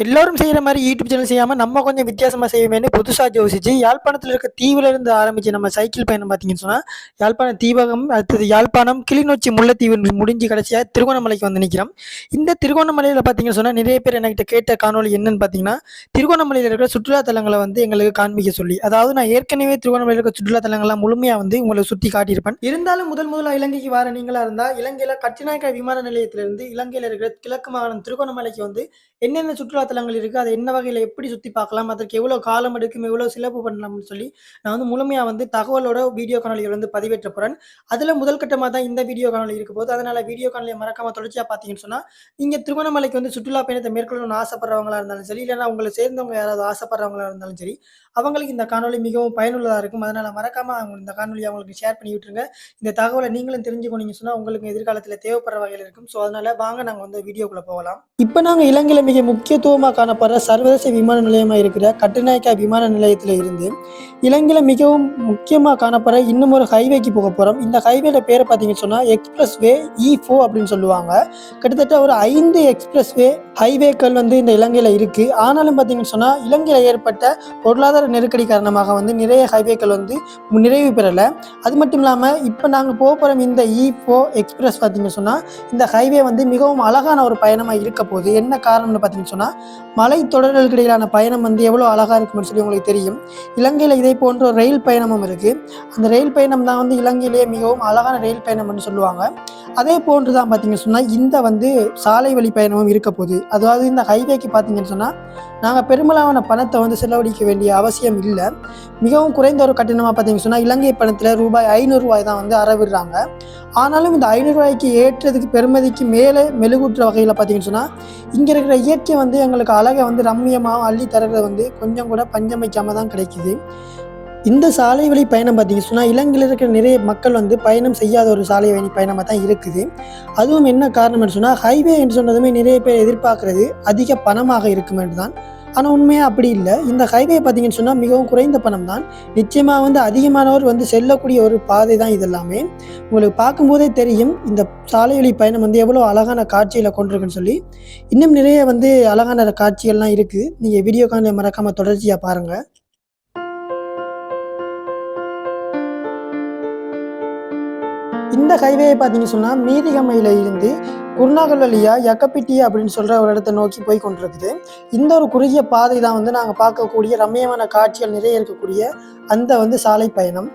எல்லோரும் செய்கிற மாதிரி யூடியூப் சேனல் செய்யாமல் நம்ம கொஞ்சம் வித்தியாசமாக செய்வோமேனு புதுசாக யோசிச்சு யாழ்ப்பாணத்தில் இருக்க தீவுல இருந்து ஆரம்பித்து நம்ம சைக்கிள் பயணம் பார்த்தீங்கன்னு சொன்னால் யாழ்ப்பாணம் தீபகம் அடுத்தது யாழ்ப்பாணம் கிளிநொச்சி முல்லைத்தீவு முடிஞ்சு கடைசியாக திருகோணமலைக்கு வந்து நிற்கிறோம் இந்த திருகோணமலையில் பார்த்தீங்கன்னு சொன்னால் நிறைய பேர் என்கிட்ட கேட்ட காணொளி என்னன்னு பார்த்தீங்கன்னா திருகோணமலையில் இருக்கிற சுற்றுலா தலங்களை வந்து எங்களுக்கு காண்பிக்க சொல்லி அதாவது நான் ஏற்கனவே திருகோணமலையில் இருக்கிற சுற்றுலா தலங்கள்லாம் முழுமையாக வந்து உங்களை சுற்றி காட்டியிருப்பேன். இருந்தாலும் முதல் முதலாக இலங்கைக்கு வர நீங்களாக இருந்தால் இலங்கையில் கட்டிநாயக்கா விமான நிலையத்திலிருந்து இலங்கையில் இருக்கிற கிழக்கு மாகாணம் திருகோணமலைக்கு வந்து என்னென்ன சுற்றுலா தலங்கள் இருக்குது அதை என்ன வகையில் எப்படி சுற்றி பார்க்கலாம்? அதற்கு எவ்வளோ காலம் எடுக்கும்? எவ்வளோ சிலப்பு பண்ணலாம்னு சொல்லி நான் வந்து முழுமையாக வந்து தகவலோட வீடியோ காணொலிகள் வந்து பதிவேற்ற போகிறேன் அதில் முதல் கட்டமாக தான் இந்த வீடியோ காணொலி இருக்க போது அதனால் வீடியோ காணொலியை மறக்காமல் தொடர்ச்சியாக பார்த்தீங்கன்னு சொன்னால் நீங்கள் திருவண்ணாமலைக்கு வந்து சுற்றுலா பயணத்தை மேற்கொள்ளணும்னு ஆசைப்படுறவங்களா இருந்தாலும் சரி இல்லைன்னா உங்களை சேர்ந்தவங்க யாராவது ஆசைப்படுறவங்களா இருந்தாலும் சரி அவங்களுக்கு இந்த காணொலி மிகவும் பயனுள்ளதாக இருக்கும். அதனால் மறக்காமல் அவங்க இந்த காணொலியை அவங்களுக்கு ஷேர் பண்ணி விட்டுருங்க. இந்த தகவலை நீங்களும் தெரிஞ்சுக்கொண்டீங்க சொன்னால் உங்களுக்கு எதிர்காலத்தில் தேவைப்படுற வகையில் இருக்கும். ஸோ அதனால் வாங்க நாங்கள் வந்து வீடியோக்குள்ளே போகலாம். இப்போ நாங்கள் இலங்கையில் மிக முக்கியத்துவம் முக்கியத்துவமாக காணப்படுற சர்வதேச விமான நிலையமாக இருக்கிற கட்டுநாயக்கா விமான நிலையத்தில் இருந்து இலங்கையில் மிகவும் முக்கியமாக காணப்படுற இன்னும் ஒரு ஹைவேக்கு போக போகிறோம் இந்த ஹைவேல பேரை பார்த்தீங்கன்னு சொன்னால் எக்ஸ்பிரஸ் வே இ ஃபோ அப்படின்னு சொல்லுவாங்க. கிட்டத்தட்ட ஒரு ஐந்து எக்ஸ்பிரஸ் வே ஹைவேக்கள் வந்து இந்த இலங்கையில் இருக்குது ஆனாலும் பார்த்தீங்கன்னு சொன்னால் இலங்கையில் ஏற்பட்ட பொருளாதார நெருக்கடி காரணமாக வந்து நிறைய ஹைவேக்கள் வந்து நிறைவு பெறலை. அது மட்டும் இல்லாமல் இப்போ நாங்கள் போக போகிறோம் இந்த இ ஃபோ எக்ஸ்பிரஸ் பார்த்தீங்கன்னு சொன்னால் இந்த ஹைவே வந்து மிகவும் அழகான ஒரு பயணமாக இருக்க போகுது. என்ன காரணம்னு பார்த்தீங்கன்னு சொன்னால் மலை தொடர்களுக்கு இடையிலான பயணம் வந்து எவ்வளோ அழகாக இருக்கும்னு சொல்லி உங்களுக்கு தெரியும். இலங்கையில் இதே போன்ற ஒரு ரயில் பயணமும் இருக்குது அந்த ரயில் பயணம் தான் வந்து இலங்கையிலேயே மிகவும் அழகான ரயில் பயணம்னு சொல்லுவாங்க. அதே போன்று தான் பார்த்தீங்கன்னு சொன்னால் இந்த வந்து சாலை வழி பயணமும் இருக்க போகுது. அதாவது இந்த ஹைவேக்கு பார்த்தீங்கன்னு சொன்னால் நாங்கள் பெருமளவான பணத்தை வந்து செலவழிக்க வேண்டிய அவசியம் இல்லை. மிகவும் குறைந்த ஒரு கட்டணமாக பார்த்தீங்கன்னு சொன்னால் இலங்கை பணத்தில் ரூபாய் ஐநூறுரூவாய் தான் வந்து அறவிடுறாங்க. ஆனாலும் இந்த ஐநூறுரூவாய்க்கு ஏற்றதுக்கு பெருமதிக்கு மேலே மெழுகூட்டுற வகையில் பார்த்தீங்கன்னு சொன்னால் இங்கே இருக்கிற இயற்கை வந்து எங்களுக்கு அழகை வந்து ரம்மியமாக அள்ளி தரது வந்து கொஞ்சம் கூட பஞ்சம் தான் கிடைக்குது. இந்த சாலை வழி பயணம் பார்த்தீங்கன்னு சொன்னால் இலங்கையில் இருக்கிற நிறைய மக்கள் வந்து பயணம் செய்யாத ஒரு சாலை வழி பயணமாக தான் இருக்குது. அதுவும் என்ன காரணம்னு சொன்னால் ஹைவே என்று சொன்னதுமே நிறைய பேர் எதிர்பார்க்கறது அதிக பணமாக இருக்கும் என்று தான் ஆனால் உண்மையாக அப்படி இல்லை. இந்த ஹைவே பார்த்தீங்கன்னு சொன்னால் மிகவும் குறைந்த பணம் தான் நிச்சயமாக வந்து அதிகமானவர் வந்து செல்லக்கூடிய ஒரு பாதை தான் இதெல்லாமே. உங்களுக்கு பார்க்கும்போதே தெரியும் இந்த சாலை வழி பயணம் வந்து எவ்வளோ அழகான காட்சியில் கொண்டிருக்குன்னு சொல்லி. இன்னும் நிறைய வந்து அழகான காட்சிகள்லாம் இருக்குது நீங்கள் வீடியோ காண மறக்காமல் தொடர்ச்சியாக பாருங்கள் இந்த ஹைவே பார்த்தீங்கன்னு சொன்னால் மீதிகமையில் இருந்து குருநாகல் வழியா யக்கப்பிட்டி அப்படின்னு சொல்கிற ஒரு இடத்த நோக்கி போய் கொண்டிருக்குது. இந்த ஒரு குறுகிய பாதை தான் வந்து நாங்கள் பார்க்கக்கூடிய ரம்மியமான காட்சிகள் நிறைய இருக்கக்கூடிய அந்த வந்து சாலை பயணம்.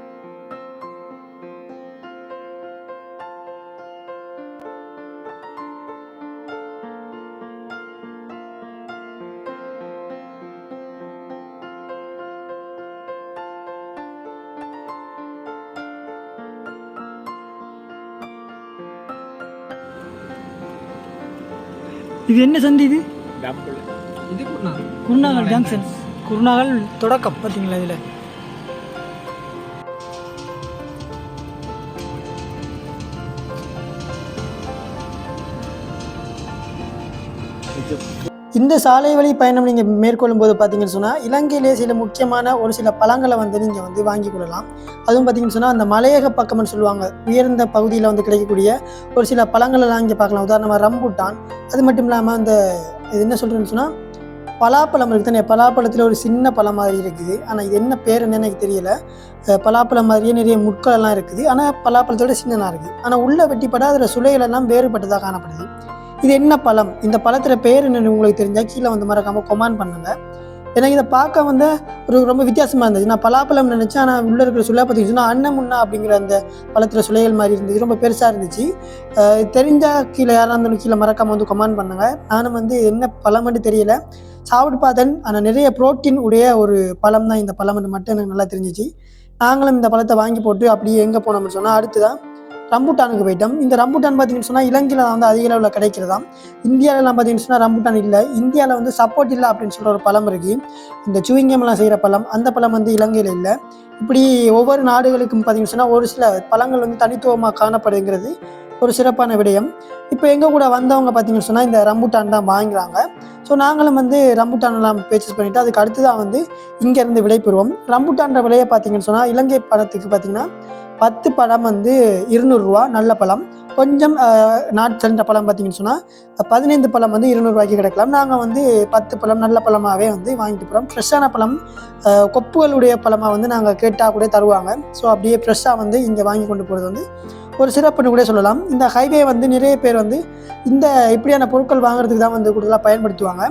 இது என்ன சந்தி இது? குருநாகல் ஜங்ஷன் குருநாகல் தொடக்கம் பார்த்தீங்களா இதில்? இந்த சாலை வழி பயணம் நீங்கள் மேற்கொள்ளும் போது பார்த்தீங்கன்னு சொன்னால் இலங்கையிலே சில முக்கியமான ஒரு சில பழங்களை வந்து நீங்கள் வந்து வாங்கி கொள்ளலாம். அதுவும் பார்த்தீங்கன்னு சொன்னால் அந்த மலையக பக்கம்னு சொல்லுவாங்க. உயர்ந்த பகுதியில் வந்து கிடைக்கக்கூடிய ஒரு சில பழங்களெல்லாம் இங்கே பார்க்கலாம். உதாரணமாக ரம்புட்டான். அது மட்டும் இல்லாமல் அந்த இது என்ன சொல்கிறேன்னு சொன்னால் பலாப்பழம் இருக்குது தானே பலாப்பழத்தில் ஒரு சின்ன பழம் மாதிரி இருக்குது. ஆனால் இது என்ன பேர் என்னன்னு எனக்கு தெரியல. பலாப்பழம் மாதிரியே நிறைய முட்கள் எல்லாம் இருக்குது. ஆனால் பலாப்பழத்தோட சின்னதாக இருக்குது ஆனால் உள்ள வெட்டிப்பட அதில் சுளைகளெல்லாம் வேறுபட்டதாக காணப்படுது. இது என்ன பழம்? இந்த பழத்துல பேர் என்னன்னு உங்களுக்கு தெரிஞ்சால் கீழே வந்து மறக்காம கொமான் பண்ணுங்க. எனக்கு இதை பார்க்க வந்து ஒரு ரொம்ப வித்தியாசமாக இருந்துச்சு நான் பலாப்பழம் நினச்சேன் ஆனால் உள்ளே இருக்கிற சுள்ளா பார்த்தீங்கன்னா அன்னமுன்னா அப்படிங்கிற அந்த பழத்தில் சுளைகள் மாதிரி இருந்துச்சு ரொம்ப பெருசாக இருந்துச்சு. அஹ் தெரிஞ்சால் கீழே யாராக இருந்தாலும் கீழே மறக்காமல் வந்து கொமான் பண்ணுங்க. நானும் வந்து என்ன பழம்னு தெரியல. சாப்பிட்டு பார்த்தேன். ஆனால் நிறைய புரோட்டீன் உடைய ஒரு பழம் தான் இந்த பழம்னு மட்டும் எனக்கு நல்லா தெரிஞ்சிச்சு. நாங்களும் இந்த பழத்தை வாங்கி போட்டு அப்படியே எங்கே போனோம்னு சொன்னால் அடுத்துதான் ரம்புட்டானுக்கு போயிட்டோம். இந்த ரம்புட்டான் பார்த்தீங்கன்னு சொன்னால் இலங்கையில் வந்து அதிக அளவில் கிடைக்கிறதாம். இந்தியாவிலலாம் பார்த்தீங்கன்னு சொன்னால் ரம்புட்டான் இல்லை. இந்தியாவில் வந்து சப்போர்ட் இல்லை அப்படின்னு சொல்கிற ஒரு பழம் இருக்குது இந்த சுவிங்கம்லாம் செய்கிற பழம் அந்த பழம் வந்து இலங்கையில் இல்லை. இப்படி ஒவ்வொரு நாடுகளுக்கும் பார்த்தீங்கன்னு சொன்னால் ஒரு சில பழங்கள் வந்து தனித்துவமாக காணப்படுங்கிறது ஒரு சிறப்பான விடயம். இப்போ எங்கள் கூட வந்தவங்க பார்த்தீங்கன்னு சொன்னால் இந்த ரம்புட்டான் தான் வாங்குறாங்க. ஸோ நாங்களும் வந்து ரம்புட்டான்லாம் பர்ச்சேஸ் பண்ணிவிட்டு அதுக்கு அடுத்து தான் வந்து இங்கேருந்து விடைபெறுவோம். ரம்புட்டான்ற விலையை பார்த்தீங்கன்னு சொன்னால் இலங்கை பணத்துக்கு பார்த்தீங்கன்னா பத்து பழம் வந்து இருநூறுரூவா நல்ல பழம். கொஞ்சம் நாட் சென்ற பழம் பார்த்தீங்கன்னு சொன்னால் பதினைந்து பழம் வந்து இருநூறுவாய்க்கு கிடைக்கலாம். நாங்கள் வந்து பத்து பழம் நல்ல பழமாகவே வந்து வாங்கிட்டு போகிறோம் ஃப்ரெஷ்ஷான பழம் கொப்புகளுடைய பழமாக வந்து நாங்கள் கேட்டால் கூட தருவாங்க. ஸோ அப்படியே ஃப்ரெஷ்ஷாக வந்து இங்கே வாங்கி கொண்டு போகிறது வந்து ஒரு சிறப்புன்னு கூட சொல்லலாம். இந்த ஹைவே வந்து நிறைய பேர் வந்து இந்த இப்படியான பொருட்கள் வாங்குறதுக்கு தான் வந்து கூடுதலாக பயன்படுத்துவாங்க.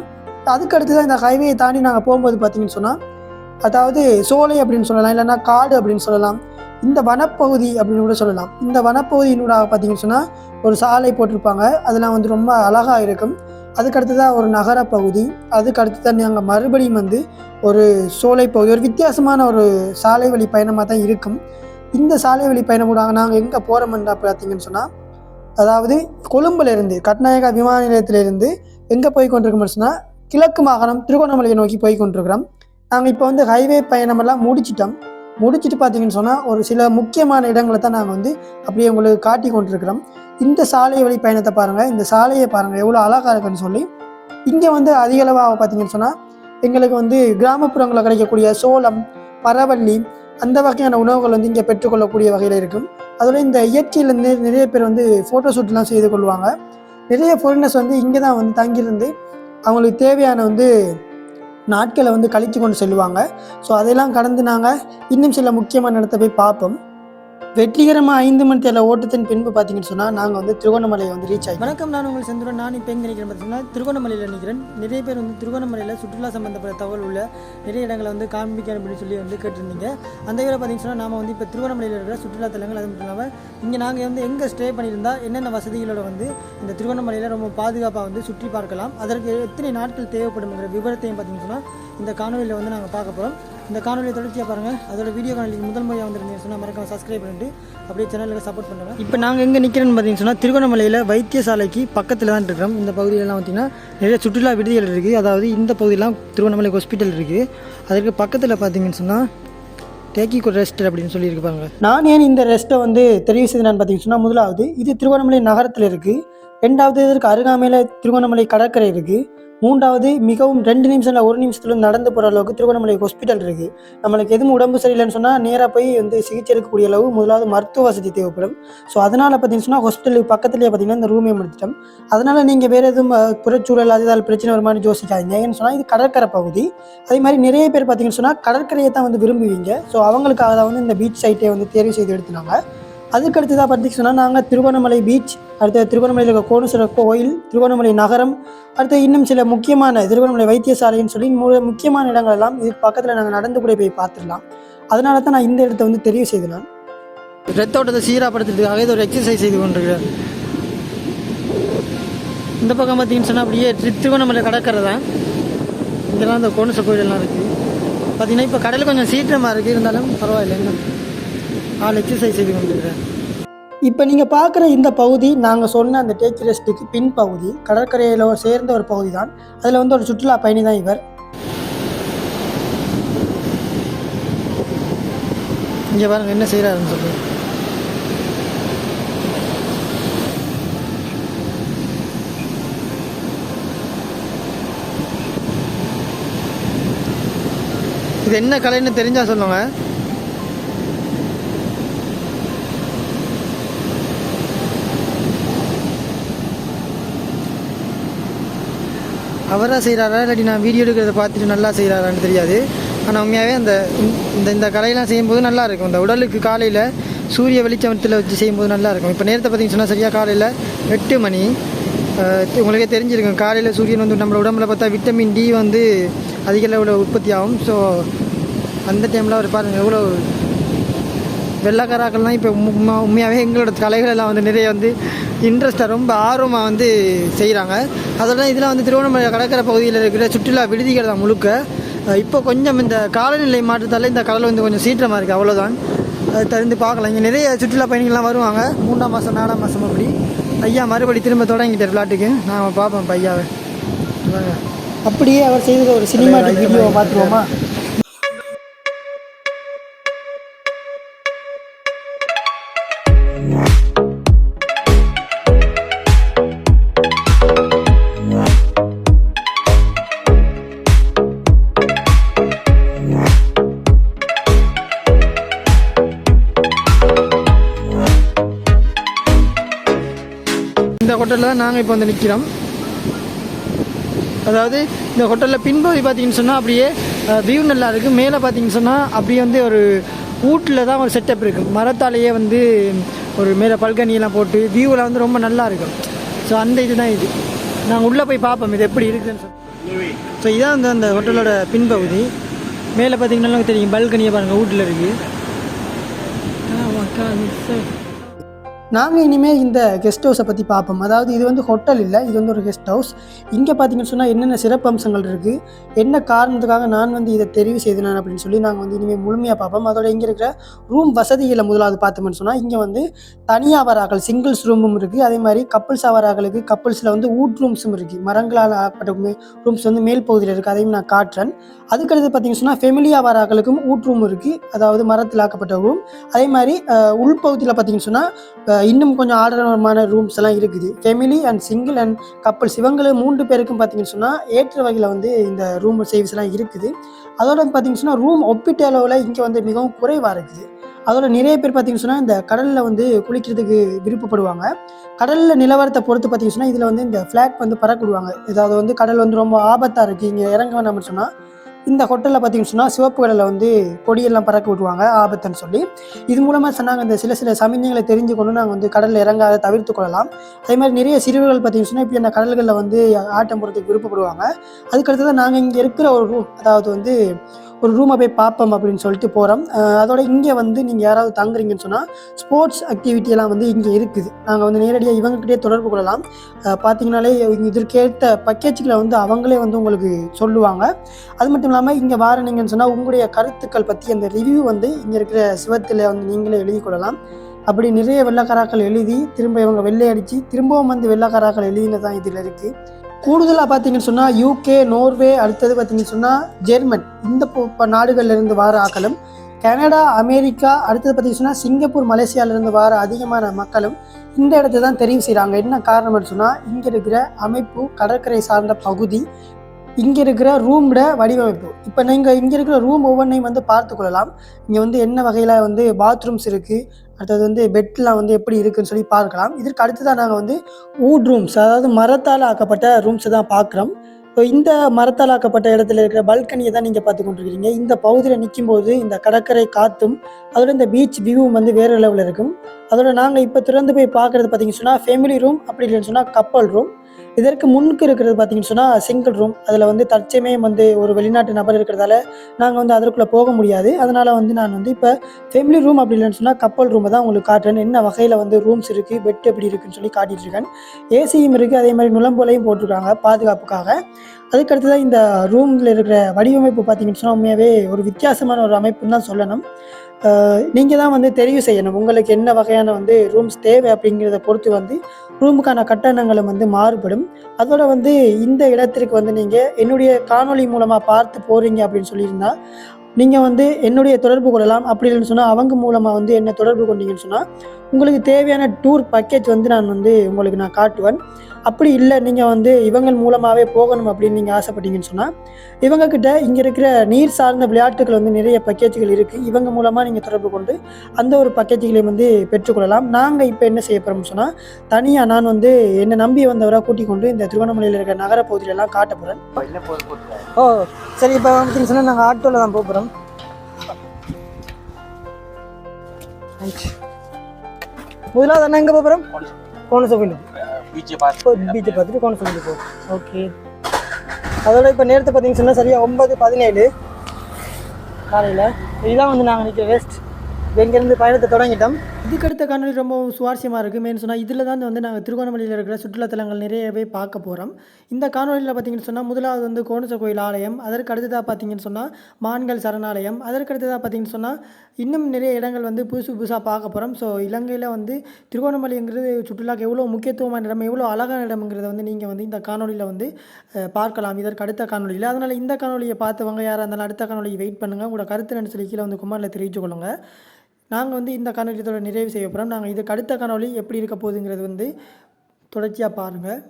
அதுக்கடுத்து தான் இந்த ஹைவேயை தாண்டி நாங்கள் போகும்போது பார்த்தீங்கன்னு சொன்னால் அதாவது சோலை அப்படின்னு சொல்லலாம் இல்லைன்னா காடு அப்படின்னு சொல்லலாம். இந்த வனப்பகுதி அப்படின்னு கூட சொல்லலாம். இந்த வனப்பகுதியினூடாக பார்த்தீங்கன்னு சொன்னால் ஒரு சாலை போட்டிருப்பாங்க. அதெல்லாம் வந்து ரொம்ப அழகாக இருக்கும். அதுக்கு தான் ஒரு நகர பகுதி அதுக்கு தான் நாங்கள் மறுபடியும் வந்து ஒரு சோலை பகுதி ஒரு வித்தியாசமான ஒரு சாலை வழி பயணமாக தான் இருக்கும். இந்த சாலை வழி பயணம் கூட நாங்கள் எங்கே போகிறோம்ன்றா பார்த்தீங்கன்னு சொன்னால் அதாவது கொழும்புலேருந்து கட்நாயகா விமான நிலையத்திலேருந்து எங்கே போய் கொண்டிருக்கோம்னு சொன்னால் கிழக்கு மாகாணம் திருகோணமலையை நோக்கி போய் கொண்டிருக்கிறோம். நாங்கள் இப்போ வந்து ஹைவே பயணமெல்லாம் முடிச்சிட்டோம். முடிச்சுட்டு பார்த்தீங்கன்னு சொன்னால் ஒரு சில முக்கியமான இடங்களை தான் நாங்கள் வந்து அப்படியே உங்களுக்கு காட்டி கொண்டிருக்கிறோம். இந்த சாலை வழி பயணத்தை பாருங்கள் இந்த சாலையை பாருங்கள் எவ்வளோ அழகாக இருக்குன்னு சொல்லி. இங்கே வந்து அதிகளவாக பார்த்தீங்கன்னு சொன்னால் எங்களுக்கு வந்து கிராமப்புறங்களில் கிடைக்கக்கூடிய சோளம் பரவள்ளி அந்த வகையான உணவுகள் வந்து இங்கே பெற்றுக்கொள்ளக்கூடிய வகையில் இருக்கும் அதோட இந்த இயற்கையில் நிறைய நிறைய பேர் வந்து ஃபோட்டோ ஷூட்லாம் செய்து கொள்வாங்க. நிறைய ஃபாரினர்ஸ் வந்து இங்கே தான் வந்து தங்கியிருந்து அவங்களுக்கு தேவையான வந்து நாட்களை வந்து கழித்து கொண்டு செல்வாங்க ஸோ அதெல்லாம் கடந்து நாங்கள் இன்னும் சில முக்கியமான இடத்த போய் பார்ப்போம். வெற்றிகரமாக ஐந்து மணி தேர்தல் ஓட்டத்தின் பின்பு பார்த்தீங்கன்னு சொன்னால் நாங்கள் வந்து திருவண்ணாமலையை வந்து ரீச் ஆகி வணக்கம் நான் உங்கள் செந்துடன் நான் இப்போ எங்கே நிற்கிறேன் பார்த்தீங்கன்னா திருவண்ணாமலையில் நிற்கிறேன் நிறைய பேர் வந்து திருவண்ணாமலையில் சுற்றுலா சம்பந்தப்பட்ட தகவல் உள்ள நிறைய இடங்களை வந்து காண்பிக்கணும் அப்படின்னு சொல்லி வந்து கேட்டிருந்தீங்க. அந்த வகையில் பார்த்தீங்கன்னு சொன்னால் நாம வந்து இப்போ திருவண்ணாமலையில் இருக்கிற சுற்றுலா தலங்கள் அது மட்டும் இல்லாமல் இங்கே நாங்கள் வந்து எங்கே ஸ்டே பண்ணியிருந்தால் என்னென்ன வசதிகளோட வந்து இந்த திருவண்ணாமலையில் ரொம்ப பாதுகாப்பாக வந்து சுற்றி பார்க்கலாம். அதற்கு எத்தனை நாட்கள் தேவைப்படும்ங்கிற விவரத்தையும் பார்த்தீங்கன்னு சொன்னால் இந்த காணொலியில் வந்து நாங்கள் பார்க்க போகிறோம் இந்த காணொலியை தொடர்ச்சியாக பாருங்கள் அதோட வீடியோ காணொலிக்கு முதல் முறையாக வந்துருந்தீங்க சொன்னால் மறக்காம சப்ஸ்கிரைப் பண்ணிட்டு அப்படியே சேனலுக்கு சப்போர்ட் பண்ணுங்கள் இப்போ நாங்கள் எங்கே நிற்கிறேன்னு பார்த்தீங்கன்னு சொன்னால் திருவண்ணாமலையில் வைத்தியசாலைக்கு பக்கத்தில் தான் இருக்கிறோம். இந்த பகுதியிலலாம் பார்த்திங்கன்னா நிறைய சுற்றுலா விடுதிகள் இருக்குது அதாவது இந்த பகுதியெலாம் திருவண்ணாமலை ஹாஸ்பிட்டல் இருக்குது அதற்கு பக்கத்தில் பார்த்தீங்கன்னு சொன்னால் டேக்கிகோ ரெஸ்ட் அப்படின்னு சொல்லியிருக்கு நான் ஏன் இந்த ரெஸ்ட்டை வந்து தெரிவு செய்தேன்னு பார்த்தீங்கன்னு சொன்னால் முதலாவது இது திருவண்ணாமலை நகரத்தில் இருக்குது ரெண்டாவது இதற்கு அருகாமையில் திருவண்ணாமலை கடற்கரை இருக்குது மூன்றாவது மிகவும் ரெண்டு நிமிஷம் இல்லை ஒரு நிமிஷத்துல நடந்து போகிற அளவுக்கு திருவண்ணாமலை ஹாஸ்பிட்டல் இருக்குது நம்மளுக்கு எதுவும் உடம்பு சரியில்லைன்னு சொன்னால் நேராக போய் வந்து சிகிச்சை எடுக்கக்கூடிய அளவு முதலாவது மருத்துவ வசதி தேவைப்படும். ஸோ அதனால் பார்த்தீங்கன்னு சொன்னால் ஹாஸ்பிட்டலுக்கு பக்கத்துலேயே பார்த்தீங்கன்னா இந்த ரூமே முடிச்சிட்டோம். அதனால் நீங்கள் வேறு எதுவும் புறச்சூழல் அது ஏதாவது பிரச்சனை வருமானு யோசிக்காதீங்க. ஏன்னு சொன்னால் இது கடற்கரை பகுதி. அதே மாதிரி நிறைய பேர் பார்த்தீங்கன்னு சொன்னால் கடற்கரையை தான் வந்து விரும்புவீங்க. ஸோ அவங்களுக்காக தான் வந்து இந்த பீச் சைட்டை வந்து தேர்வு செய்து எடுத்துனாங்க. அதுக்கு அடுத்ததாக பார்த்தீங்கன்னு சொன்னால் நாங்கள் திருவண்ணாமலை பீச் அடுத்த திருவண்ணாமலையில் இருக்க கோணேஸ்வரர் கோயில் திருவண்ணாமலை நகரம் அடுத்து இன்னும் சில முக்கியமான திருவண்ணாமலை வைத்தியசாலைன்னு சொல்லி முக்கியமான இடங்கள் எல்லாம் இதுக்கு பக்கத்தில் நாங்கள் நடந்து கூட போய் பார்த்துடலாம். அதனால தான் நான் இந்த இடத்த வந்து தெரிவு செய்தேன் ரத்த ஓட்டத்தை சீராகப்படுத்துறதுக்காக இது ஒரு எக்ஸசைஸ் செய்து கொண்டிருக்கிறேன் இந்த பக்கம் பார்த்தீங்கன்னு சொன்னால் அப்படியே திரு- திருவண்ணாமலை கடற்கரை தான் இங்கெல்லாம் இந்த கோணேஸ்வர கோயிலெல்லாம் இருக்குது பார்த்தீங்கன்னா இப்போ கடல் கொஞ்சம் சீக்கிரமாக இருக்குது இருந்தாலும் பரவாயில்லை என்ன? ஆள் எக்ஸசைஸ் செய்து கொண்டிருக்கிறேன் இப்போ நீங்கள் பார்க்குற இந்த பகுதி நாங்கள் சொன்ன அந்த டேக் ரெஸ்ட்டுக்கு பின் பகுதி கடற்கரையில் சேர்ந்த ஒரு பகுதி தான் அதில் வந்து ஒரு சுற்றுலா பயணி தான் இவர். இங்கே பாருங்க என்ன செய்கிறாருன்னு சொல்லி இது என்ன கலைன்னு தெரிஞ்சால் சொல்லுங்கள் அவராக செய்கிறாரா இல்லாட்டி நான் வீடியோ எடுக்கிறத பார்த்துட்டு நல்லா செய்கிறாரான்னு தெரியாது. ஆனால் உண்மையாகவே அந்த இந்த இந்த கலையெல்லாம் செய்யும்போது நல்லா இருக்கும் இந்த உடலுக்கு காலையில் சூரிய வெளிச்சத்தில் வச்சு செய்யும்போது நல்லா இருக்கும் இப்போ நேரத்தை பார்த்தீங்கன்னு சொன்னால் சரியாக காலையில் எட்டு மணி. உங்களுக்கே தெரிஞ்சிருக்கும். காலையில் சூரியன் வந்து நம்மளோட உடம்புல பார்த்தா விட்டமின் டி வந்து அதிக அளவில் உற்பத்தி ஆகும். ஸோ அந்த டைமில் அவர் பாருங்கள் எவ்வளோ வெள்ளக்காராக்கள்லாம் இப்போ உண்மையாகவே எங்களோட கலைகள் எல்லாம் வந்து நிறைய வந்து இன்ட்ரெஸ்ட்டாக ரொம்ப ஆர்வமாக வந்து செய்கிறாங்க அதோட இதெல்லாம் வந்து திருவண்ணாமலை கடற்கரை பகுதியில் இருக்கிற சுற்றுலா விடுதிகள் தான் முழுக்க. இப்போ கொஞ்சம் இந்த காலநிலை மாற்றத்தால் இந்த கடல் வந்து கொஞ்சம் சீற்றமாக இருக்குது அவ்வளோதான் அது தெரிந்து பார்க்கலாம். இங்கே நிறைய சுற்றுலா பயணிகள்லாம் வருவாங்க. மூன்றாம் மாதம் நாலாம் மாதம் அப்படி. ஐயா மறுபடி திரும்ப தொடங்கிட்டார் விளையாட்டுக்கு நான் பார்ப்பேன் இப்போ ஐயாவை. அப்படியே அவர் செய்த ஒரு சினிமாட்டிக் வீடியோவை பார்த்துருவோமா? நாங்கள் இப்போ வந்து நிற்கிறோம் அதாவது இந்த ஹோட்டலில் பின்பகுதி பார்த்தீங்கன்னு சொன்னால் அப்படியே வியூ நல்லா இருக்குது மேலே பார்த்தீங்கன்னு சொன்னால் அப்படியே வந்து ஒரு வீட்டில் தான் ஒரு செட்டப் இருக்குது மரத்தாலேயே வந்து ஒரு மேலே பல்கனியெல்லாம் போட்டு வியூவில் வந்து ரொம்ப நல்லா இருக்கும். ஸோ அந்த இது தான் இது. நாங்கள் உள்ளே போய் பார்ப்போம் இது எப்படி இருக்குதுன்னு சொல்லி. ஸோ இதான் வந்து அந்த ஹோட்டலோட பின்பகுதி. மேலே பார்த்தீங்கன்னா தெரியும் பல்கனியை பாருங்கள் வீட்டில் இருக்குது நாங்கள் இனிமேல் இந்த கெஸ்ட் ஹவுஸை பற்றி பார்ப்போம். அதாவது இது வந்து ஹோட்டல் இல்லை இது வந்து ஒரு கெஸ்ட் ஹவுஸ் இங்கே பார்த்தீங்கன்னு சொன்னால் என்னென்ன சிறப்பம்சங்கள் இருக்குது என்ன காரணத்துக்காக நான் வந்து இதை தெரிவு செய்தேன் அப்படின்னு சொல்லி நாங்கள் வந்து இனிமேல் முழுமையாக பார்ப்போம். அதோட இங்கே இருக்கிற ரூம் வசதிகளை முதலாவது பார்த்தோம்னு சொன்னால் இங்கே வந்து தனியாக வராக்கள் சிங்கிள்ஸ் ரூமும் இருக்குது அதே மாதிரி கப்புள்ஸ் ஆவராக்களுக்கு கப்புள்ஸில் வந்து ஊட் ரூம்ஸும் இருக்குது மரங்களால் ஆகப்பட்ட ரூம்ஸ் வந்து மேல் பகுதியில் இருக்குது அதையும் நான் காட்டுறேன். அதுக்கடுத்து பார்த்தீங்கன்னு சொன்னால் ஃபெமிலியாக வராக்களுக்கும் ஊட் ரூம் இருக்குது அதாவது மரத்தில் ஆக்கப்பட்ட ரூம் அதே மாதிரி உள்பகுதியில் பார்த்தீங்கன்னு சொன்னால் இன்னும் கொஞ்சம் ஆடரமான ரூம்ஸ் எல்லாம் இருக்குது. Family and single and couples இவங்கள மூன்று பேருக்கும் பார்த்தீங்கன்னு சொன்னால் ஏற்ற வகையில் வந்து இந்த ரூம் சர்வீஸ் எல்லாம் இருக்குது. அதோட வந்து பார்த்தீங்கன்னு சொன்னால் ரூம் ஒப்பிட்ட அளவில் இங்கே வந்து மிகவும் குறைவாக இருக்குது. அதோட நிறைய பேர் பார்த்தீங்கன்னு சொன்னால் இந்த கடலில் வந்து குளிக்கிறதுக்கு விருப்பப்படுவாங்க. கடலில் நிலவரத்தை பொறுத்து பார்த்தீங்கன்னு சொன்னால் இதில் வந்து இந்த ஃப்ளாக் வந்து பறக்க விடுவாங்க. ஏதாவது வந்து கடல் வந்து ரொம்ப ஆபத்தாக இருக்குது இங்கே இறங்க வேணாம்னு சொன்னால் இந்த ஹோட்டலில் பார்த்தீங்கன்னு சொன்னால் சிவப்பு கடலில் வந்து கொடியெல்லாம் பறக்க விடுவாங்க ஆபத்துன்னு சொல்லி. இது மூலமாக சொன்னாங்க இந்த சில சில சமிஞ்சங்களை தெரிஞ்சு கொண்டு நாங்கள் வந்து கடலில் இறங்காத தவிர்த்து கொள்ளலாம். அதே மாதிரி நிறைய சிறுவர்கள் பார்த்தீங்கன்னு சொன்னால் இப்படி அந்த கடல்களில் வந்து ஆட்டம் போடுறதுக்கு விருப்பப்படுவாங்க. அதுக்கடுத்து தான் நாங்கள் இங்கே இருக்கிற ஒரு அதாவது வந்து ஒரு ரூமை போய் பார்ப்போம் அப்படின்னு சொல்லிட்டு போகிறோம் அதோட இங்கே வந்து நீங்கள் யாராவது தங்குறீங்கன்னு சொன்னால் ஸ்போர்ட்ஸ் ஆக்டிவிட்டியெல்லாம் வந்து இங்கே இருக்குது. நாங்கள் வந்து நேரடியாக இவங்ககிட்டே தொடர்பு கொள்ளலாம். அஹ் பார்த்தீங்கனாலே இதற்கேற்ற பக்கேஜ்களை வந்து அவங்களே வந்து உங்களுக்கு சொல்லுவாங்க. அது மட்டும் இல்லாமல் இங்கே வாரணிங்கன்னு சொன்னால் உங்களுடைய கருத்துக்கள் பற்றி அந்த ரிவ்யூ வந்து இங்கே இருக்கிற சிவத்தில் வந்து நீங்களே எழுதி கொள்ளலாம். அப்படி நிறைய வெள்ளக்காராக்கள் எழுதி திரும்ப இவங்க வெள்ளை அடித்து திரும்பவும் வந்து வெள்ளக்காராக்கள் எழுதினதான் இதில் இருக்குது கூடுதலாக பார்த்தீங்கன்னு சொன்னால் யூகே நோர்வே அடுத்தது பார்த்தீங்கன்னு சொன்னால் ஜெர்மன் இந்த பொ- ப- வார ஆக்களும் கனடா அமெரிக்கா அடுத்தது பார்த்தீங்கன்னு சொன்னால் சிங்கப்பூர் மலேசியாவிலேருந்து வார அதிகமான மக்களும் இந்த இடத்த தான் தெரிவு செய்கிறாங்க என்ன காரணம்னு சொன்னால் இங்கே இருக்கிற அமைப்பு கடற்கரை சார்ந்த பகுதி இங்கே இருக்கிற ரூமோட வடிவமைப்பு. இப்போ நீங்கள் இங்கே இருக்கிற ரூம் ஒவ்வொன்றையும் வந்து பார்த்து கொள்ளலாம். இங்கே வந்து என்ன வகையில் வந்து பாத்ரூம்ஸ் இருக்குது அடுத்தது வந்து பெட்லாம் வந்து எப்படி இருக்குன்னு சொல்லி பார்க்கலாம். இதற்கு அடுத்ததான் நாங்கள் வந்து வூட் ரூம்ஸ் அதாவது மரத்தால் ஆக்கப்பட்ட ரூம்ஸை தான் பார்க்குறோம். இப்போ இந்த மரத்தால் ஆக்கப்பட்ட இடத்துல இருக்கிற பல்கனியை தான் நீங்கள் பார்த்து கொண்டிருக்கிறீங்க. இந்த பகுதியில் நிற்கும்போது இந்த கடற்கரை காற்றும் அதோட இந்த பீச் வியூவும் வந்து வேறு லெவலில் இருக்கும். அதோட நாங்கள் இப்போ திறந்து போய் பார்க்குறது பார்த்தீங்கன்னு சொன்னால் ஃபேமிலி ரூம் அப்படி இல்லைன்னு சொன்னால் கப்பல் ரூம் இதற்கு முன்னுக்கு இருக்கிறது பார்த்தீங்கன்னு சொன்னால் சிங்கிள் ரூம் அதில் வந்து தற்சமயம் வந்து ஒரு வெளிநாட்டு நபர் இருக்கிறதால நாங்கள் வந்து அதற்குள்ளே போக முடியாது. அதனால் வந்து நான் வந்து இப்போ ஃபேமிலி ரூம் அப்படி இல்லைன்னு சொன்னால் கப்பல் ரூமை தான் உங்களுக்கு காட்டுறேன். என்ன வகையில் வந்து ரூம்ஸ் இருக்குது பெட் எப்படி இருக்குன்னு சொல்லி காட்டிட்டுருக்கேன் ஏசியும் இருக்குது அதே மாதிரி நுழம்போலையும் போட்டிருக்காங்க பாதுகாப்புக்காக. அதுக்கடுத்ததான் இந்த ரூமில் இருக்கிற வடிவமைப்பு பார்த்தீங்கன்னு சொன்னால் உண்மையாகவே ஒரு வித்தியாசமான ஒரு அமைப்புன்னு தான் சொல்லணும். நீங்கள் தான் வந்து தெரிவு செய்யணும். உங்களுக்கு என்ன வகையான வந்து ரூம்ஸ் தேவை அப்படிங்கிறத பொறுத்து வந்து ரூமுக்கான கட்டணங்களும் வந்து மாறுபடும். அதோட வந்து இந்த இடத்திற்கு வந்து நீங்கள் என்னுடைய காணொளி மூலமாக பார்த்து போகிறீங்க அப்படின்னு சொல்லியிருந்தா நீங்கள் வந்து என்னுடைய தொடர்பு கொள்ளலாம் அப்படி இல்லைன்னு சொன்னால் அவங்க மூலமாக வந்து என்ன தொடர்பு கொண்டீங்கன்னு சொன்னால் உங்களுக்கு தேவையான டூர் பேக்கேஜ் வந்து நான் வந்து உங்களுக்கு நான் காட்டுவேன். அப்படி இல்லை நீங்கள் வந்து இவங்கள் மூலமாகவே போகணும் அப்படின்னு நீங்கள் ஆசைப்பட்டீங்கன்னு சொன்னால் இவங்கக்கிட்ட இங்கே இருக்கிற நீர் சார்ந்த விளையாட்டுகள் வந்து நிறைய பக்கேஜுகள் இருக்குது இவங்க மூலமாக நீங்கள் தொடர்பு கொண்டு அந்த ஒரு பேக்கேஜ்களையும் வந்து பெற்றுக்கொள்ளலாம். நாங்கள் இப்போ என்ன செய்ய போகிறோம்னு சொன்னால் தனியாக நான் வந்து என்னை நம்பி வந்தவரை கூட்டிக் கொண்டு இந்த திருவண்ணாமலையில் இருக்கிற நகர பகுதியிலலாம் காட்ட போகிறேன் ஓ சரி இப்போ வந்து சொன்னால் நாங்கள் ஆட்டோவில் தான் போக போகிறோம் முதலாவது அண்ணா எங்கே போகிறோம் கோணச கோயிலுக்கு பீச்சை பார்த்து பீச்சை பார்த்துட்டு கோணச கோயிலுக்கு போகிறோம் ஓகே. அதோட இப்போ நேரத்தை பார்த்தீங்கன்னு சொன்னால் சரியாக ஒன்பது பதினேழு. காலையில். இதுதான் வந்து நாங்கள் நிற்கிற வேஸ்ட் இங்கேருந்து பயணத்தை தொடங்கிட்டோம். இதுக்கடுத்த காணொலி ரொம்ப சுவாரஸ்யமாக இருக்குது மெயின் சொன்னால் இதில் தான் வந்து நாங்கள் திருகோணமலையில் இருக்கிற சுற்றுலாத்தலங்கள் நிறையவே பார்க்க போகிறோம் இந்த காணொலியில் பார்த்தீங்கன்னு சொன்னால் முதலாவது வந்து கோணச கோயில் ஆலயம் அதற்கு அடுத்ததாக பார்த்தீங்கன்னு சொன்னால் மான்கள் சரணாலயம் அதற்கு அடுத்ததாக பார்த்தீங்கன்னு சொன்னால் இன்னும் நிறைய இடங்கள் வந்து புதுசு புதுசாக பார்க்க போகிறோம் ஸோ இலங்கையில் வந்து திருகோணமலைங்கிறது சுற்றுலாக்கு எவ்வளோ முக்கியத்துவமான இடம் எவ்வளோ அழகான இடம்ங்கிறத வந்து நீங்கள் வந்து இந்த காணொலியில் வந்து பார்க்கலாம். இதற்கு அடுத்த காணொலியில் அதனால் இந்த காணொலியை பார்த்தவங்க யாராக இருந்தாலும் அடுத்த காணொலியை வெயிட் பண்ணுங்கள் உங்களோட கருத்து என்ன கீழே வந்து குமாரில் தெரிவித்துக் கொள்ளுங்கள் நாங்கள் வந்து இந்த காணொலியத்தோட நிறைவு செய்ய போகிறோம் நாங்கள் இதுக்கு அடுத்த காணொலி எப்படி இருக்க போகுதுங்கிறது வந்து தொடர்ச்சியாக பாருங்கள்